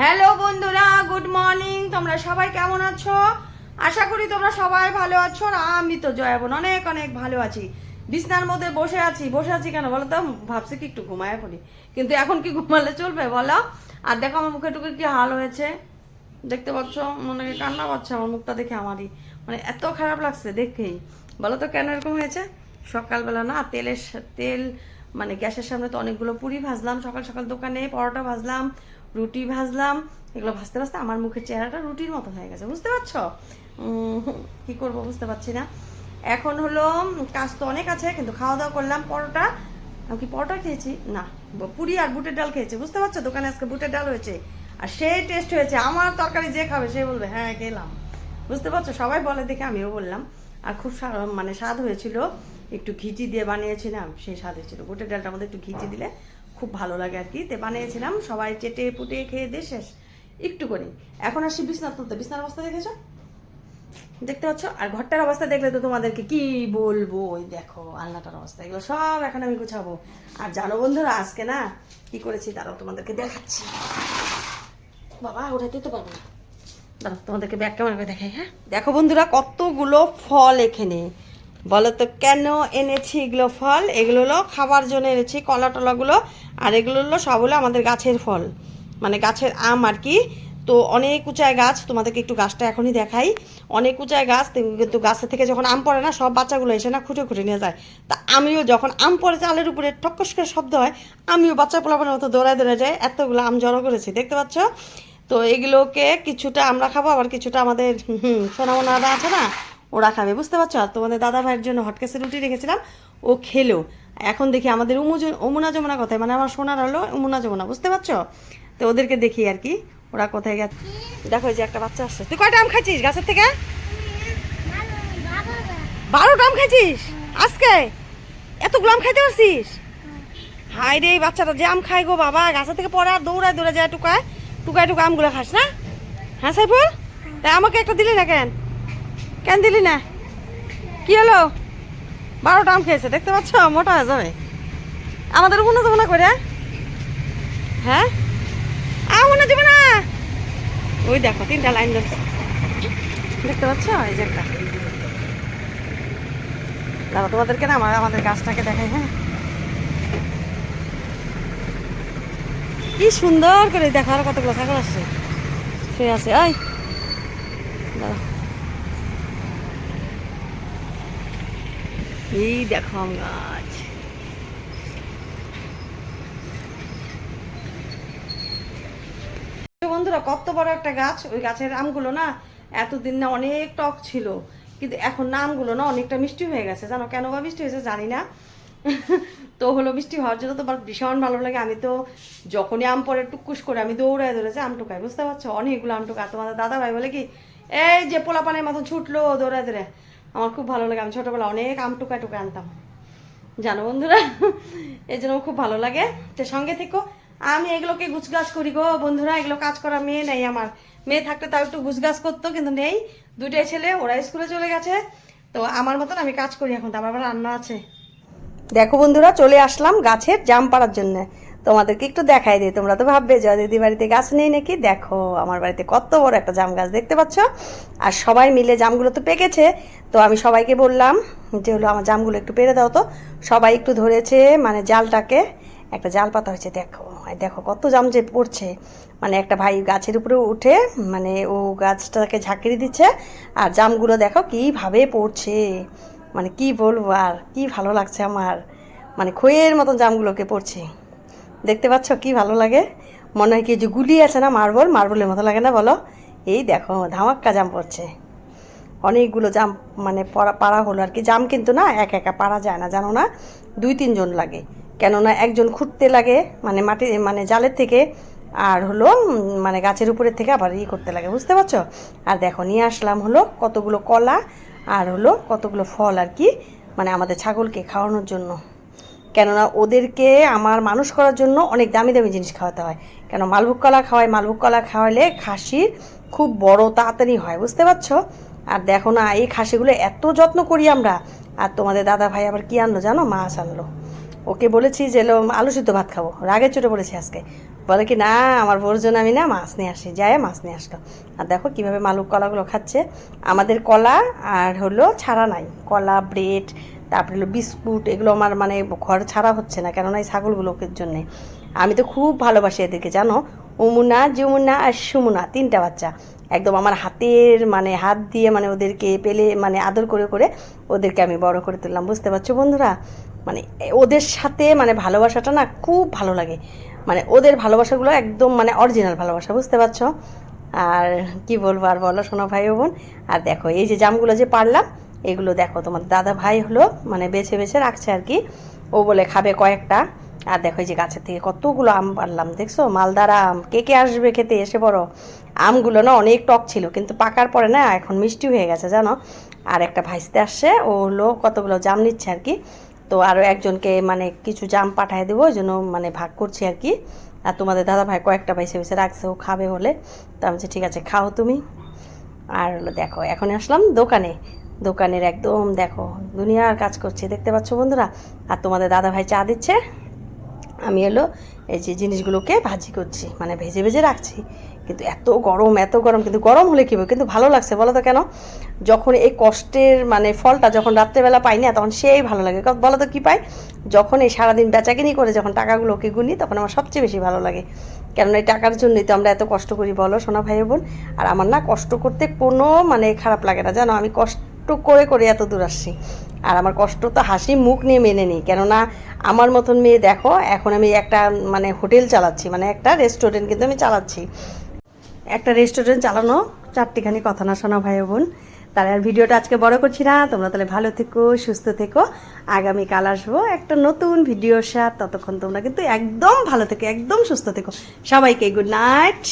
Hello বন্ধুরা, good morning. তোমরা সবাই কেমন আছো? আশা করি তোমরা সবাই ভালো আছো আর আমি তো জয়াবন, অনেক অনেক ভালো আছি। বিছনার মধ্যে বসে আছি। বসে আছি কেন বলো তো? ভাবছি কি একটু ঘুমায় পড়ি। কিন্তু এখন কি ঘুমালে চলবে বলো? আর দেখো আমার মুখে টুকে কি হাল হয়েছে। দেখতে পাচ্ছ? মনে কান্না পাচ্ছে আমার মুখটা দেখে আমারই। মানে এত খারাপ লাগছে দেখেই। বলো তো কেন এরকম হয়েছে? সকালবেলা না তেলের তেল মানে গ্যাসের সামনে তো অনেকগুলো পুরি ভাজলাম, সকাল সকাল দোকানে পরোটা ভাজলাম, রুটি ভাজলাম, এগুলো ভাজতে ভাজতে আমার মুখের চেহারাটা রুটির মতো হয়ে গেছে, বুঝতে পারছ? কি করব বুঝতে পারছি না। এখন হলো, কাজ তো অনেক আছে, কিন্তু খাওয়া দাওয়া করলাম পরোটা। আমি কি পরোটা খেয়েছি? না, পুরি আর বুটের ডাল খেয়েছি, বুঝতে পারছ? দোকানে আজকে বুটের ডাল হয়েছে, আর সেই টেস্ট হয়েছে, আমার তরকারি যে খাবে সে বলবে হ্যাঁ খেলাম। বুঝতে পারছ? সবাই বলে দেখে, আমিও বললাম। আর খুব মানে স্বাদ হয়েছিল। একটু ঘিচি দিয়ে বানিয়েছিলাম, সেই স্বাদ হয়েছিল বুটের ডালটার মধ্যে একটু ঘিচি দিলে খুব ভালো লাগে আর কি। তে বানিয়েছিলাম, সবাই চেটে পুটে খেয়ে দিয়ে শেষ একটু করে এখন আসি বিছনা তুলতে। বিছনার অবস্থা দেখেছ? দেখতে পাচ্ছ? আর ঘরটার অবস্থা দেখলে তো তোমাদেরকে কি বলব? ওই দেখো, আলনাটার অবস্থা, এগুলো সব এখন আমি গুছাবো। আর জানো বন্ধুরা, আজকে না কি করেছি তারাও তোমাদেরকে দেখাচ্ছি। বাবা ওঠাতে তো পারব না। দাঁড়াও, তোমাদেরকে ব্যাগ কেমন করে দেখাই হ্যাঁ? দেখো বন্ধুরা, কতগুলো ফল এখানে। বলো তো কেন এনেছি এগুলো ফল? এগুলো হলো খাবার জন্য এনেছি কলা টলাগুলো আর এগুলো হলো সব হলো আমাদের গাছের ফল। মানে গাছের আম আর কি। তো অনেক উঁচায় গাছ, তোমাদেরকে একটু গাছটা এখনই দেখাই। অনেক উঁচায় গাছ কিন্তু গাছের থেকে যখন আম পড়ে না, সব বাচ্চাগুলো এসে না খুঁটে খুঁটে নিয়ে যায়। তা আমিও যখন আম পড়ে চালের উপরে টক্কস করে শব্দ হয়, আমিও বাচ্চা পোলাপনের মতো দৌড়ায় দৌড়ায় যায় এতগুলো আম জড়ো করেছি, দেখতে পাচ্ছ? তো এগুলোকে কিছুটা আমরা খাব, আবার কিছুটা আমাদের সোনামোনারা আছে না ওরা খাবে, বুঝতে পারছ? আর তোমাদের দাদা ভাইয়ের জন্য হটকেসে রুটি রেখেছিলাম, ও খেলো। এখন দেখি আমাদের উমুজ অমুনা যমুনা কোথায়? মানে আমার সোনার হলো উমুনা যমুনা, বুঝতে পারছ? তো ওদেরকে দেখি আর কি, ওরা কোথায় গেছে। দেখো যে একটা বাচ্চা আসছে। তুই কয়টা আম খাইছিস গাছের থেকে? বারোটা আম খাইছিস? আজকে? এতগুলো আম খাইতে পারছিস? হাই রে বাচ্চাটা, যে আম খাই গো বাবা, গাছের থেকে পরে আর দৌড়ায় দৌড়ে যায়, টুকায় টুকায় টুকা আমগুলো খাস না? হ্যাঁ সাইফুল? তাই আমাকে একটা দিলি না কেন? কেন দিলি না? কি হলো? বারোটা আম খেয়েছে, দেখতে পাচ্ছ? মোটা হয়ে যাবে। আমাদের মনে যাব না করে। হ্যাঁ? আ মনে যাবে না? ওই দেখো, তিনটা লাইন ধরছে। দেখতে পাচ্ছ? এই যে একটা। দাঁড়া তোমাদেরকে না আমার আমাদের গাছটাকে দেখাই হ্যাঁ? কি সুন্দর করে দেখো আর কতগুলো ছাগল আসছে। শুয়ে আছে ওই এই দেখো আম গাছ। বন্ধুরা, কত বড় একটা গাছ? ওই গাছের আমগুলো না এতদিন না অনেক টক ছিল। কিন্তু এখন না আমগুলো না অনেকটা মিষ্টি হয়ে গেছে। জানো কেন বা মিষ্টি হয়েছে জানি না। তো হলো মিষ্টি হওয়ার জন্য তো ভীষণ ভালো লাগে। আমি তো যখনই আম পরে টুকুস করে আমি দৌড়ায় দৌড়েছে আম টুকাই, বুঝতে পারছ? অনেকগুলো আম টুকা তোমাদের দাদা ভাই বলে কি, এই যে পোলাপানের মতন ছুটলো দৌড়ায় দৌড়ে আমার খুব ভালো লাগে। আমি ছোটোবেলা অনেক আম টুকায় টুকায় আনতাম। জানো বন্ধুরা? এই জন্য খুব ভালো লাগে। তো সঙ্গে থেকো। আমি এগুলোকে গুছগাছ করি গো বন্ধুরা। এগুলো কাজ করা মেয়ে নেই আমার। মেয়ে থাকলে তাও একটু গুছগাছ করতো, কিন্তু নেই। দুইটাই ছেলে, ওরা স্কুলে চলে গেছে। তো আমার মতন আমি কাজ করি এখন। তো আমার রান্না আছে। দেখো বন্ধুরা, চলে আসলাম গাছের জাম পাড়ার জন্য। তোমাদেরকে একটু দেখাই দিই, তোমরা তো ভাববে জয় দিদি বাড়িতে গাছ নেই নাকি? দেখো, আমার বাড়িতে কত বড় একটা জাম গাছ দেখতে পাচ্ছ। আর সবাই মিলে জামগুলো তো পেকেছে, তো আমি সবাইকে বললাম যে হলো আমার জামগুলো একটু পেরে দাও তো। সবাই একটু ধরেছে মানে জালটাকে, একটা জাল পাতা হয়েছে, দেখো দেখো কত জাম যে পড়ছে। মানে একটা ভাই গাছের উপরে উঠে মানে ও গাছটাকে ঝাঁকিয়ে দিচ্ছে, আর জামগুলো দেখো কীভাবে পড়ছে। মানে কি বলব আর, কি ভালো লাগছে আমার। মানে খইয়ের মতন জামগুলোকে পড়ছে। দেখতে পাচ্ছ কি ভালো লাগে? মনে হয় কি যে গুলি আছে না মার্বল? মার্বলের মতো লাগে না বলো? এই দেখো, ধামাক্কা জাম পড়ছে অনেকগুলো জাম মানে পড়া, পাড়া হলো আর কি। জাম কিন্তু না, এক একা পাড়া যায় না, জানো না? দুই, তিনজন লাগে। কেননা একজন খুঁড়তে লাগে মানে মাটি মানে জালের থেকে, আর হলো মানে গাছের উপরের থেকে আবার ই করতে লাগে, বুঝতে পারছ? আর দেখো, নিয়ে আসলাম হলো কতগুলো কলা, আর হলো কতগুলো ফল আর কি মানে আমাদের ছাগলকে খাওয়ানোর জন্য। কেননা ওদেরকে আমার মানুষ করার জন্য অনেক দামি দামি জিনিস খাওয়াতে হয়। কেন মালভোগ কলা খাওয়াই মালভোগ কলা খাওয়ালে খাসির খুব বড় তাড়াতাড়ি হয়, বুঝতে পারছ? আর দেখো না, এই খাসিগুলো এত যত্ন করি আমরা। আর তোমাদের দাদা ভাই আবার কি আনলো জানো? মাছ আনলো। ওকে বলেছি যে এলো আলু সিদ্ধ ভাত খাব। রাগে চোটে বলেছি আজকে। বলে কি, না, আমার বোর জন্য আমি না, মাছ নিয়ে আসি। যায় মাছ নিয়ে আসলো। আর দেখো কীভাবে মালুক কলাগুলো খাচ্ছে। আমাদের কলা আর হলো ছাড়া নাই। কলা, ব্রেড তারপরে হলো বিস্কুট, এগুলো আমার মানে ঘর ছাড়া হচ্ছে না, কেননা এই ছাগলগুলোকে জন্যে। আমি তো খুব ভালোবাসি এদেরকে, জানো? উমুনা, যমুনা আর সুমুনা, তিনটা বাচ্চা। একদম আমার হাতের মানে হাত দিয়ে মানে ওদেরকে পেলে মানে আদর করে করে ওদেরকে আমি বড় করে তুললাম, বুঝতে পারছ বন্ধুরা? মানে ওদের সাথে মানে ভালোবাসাটা না খুব ভালো লাগে। মানে ওদের ভালোবাসাগুলো একদম মানে অরিজিনাল ভালোবাসা, বুঝতে পারছ? আর কি বলব আর বলো শোনো ভাই বোন। আর দেখো, এই যে জামগুলো যে পারলাম এগুলো দেখো, তোমার দাদা ভাই হলো মানে বেছে বেছে রাখছে আর কি। ও বলে খাবে কয়েকটা। আর দেখো যে গাছের থেকে কতগুলো আম পারলাম দেখছ? মালদার আম। কে কে আসবে খেতে এসে বড় আমগুলো না অনেক টক ছিল, কিন্তু পাকার পরে না এখন মিষ্টি হয়ে গেছে, জানো? আর একটা ভাইসতে আসছে, ও হলো কতগুলো জাম নিচ্ছে আর কি। তো আরও একজনকে মানে কিছু জাম পাঠায় দেবো, ওই জন্য মানে ভাগ করছি আর কি। আর তোমাদের দাদা ভাই কয়েকটা বাইসে বেছে রাখছে, ও খাবে বলে। তো আমি ঠিক আছে, খাও তুমি। আর হলো দেখো, এখন আসলাম দোকানে। দোকানের একদম, দেখো, দুনিয়ার কাজ করছে, দেখতে পাচ্ছ বন্ধুরা? আর তোমাদের দাদা ভাই চা দিচ্ছে। আমি এলো, এই যে জিনিসগুলোকে ভাজি করছি মানে ভেজে ভেজে রাখছি। কিন্তু এত গরম এত গরম, কিন্তু গরম হলে কী কিন্তু ভালো লাগছে, বলো তো কেন? যখন এই কষ্টের মানে ফলটা যখন রাত্রেবেলা পাই না, তখন সেই ভালো লাগে। বলো তো কী পাই? যখন এই সারাদিন বেচাকিনি করে যখন টাকাগুলোকে গুনি, তখন আমার সবচেয়ে বেশি ভালো লাগে। কেননা এই টাকার জন্যই তো আমরা এত কষ্ট করি, বলো, সোনা ভাই বোন। আর আমার না কষ্ট করতে কোনো মানে খারাপ লাগে না। জানো, আমি কষ্ট করে করে এত দূর আসছি। আর আমার কষ্ট তো হাসি মুখ নিয়ে মেনে নিই। কেননা আমার মতন মেয়ে দেখো, এখন আমি একটা মানে হোটেল চালাচ্ছি মানে একটা রেস্টুরেন্ট কিন্তু আমি চালাচ্ছি। একটা রেস্টুরেন্ট চালানো, চারটিখানি কথা না শোনা ভাই বোন। তাহলে আর ভিডিওটা আজকে বড় করছি না। তোমরা তাহলে ভালো থেকো, সুস্থ থেকো। আগামীকাল আসব একটা নতুন ভিডিওর সাথে। ততক্ষণ তোমরা কিন্তু একদম ভালো থেকো, একদম সুস্থ থেকো। সবাইকে গুড নাইট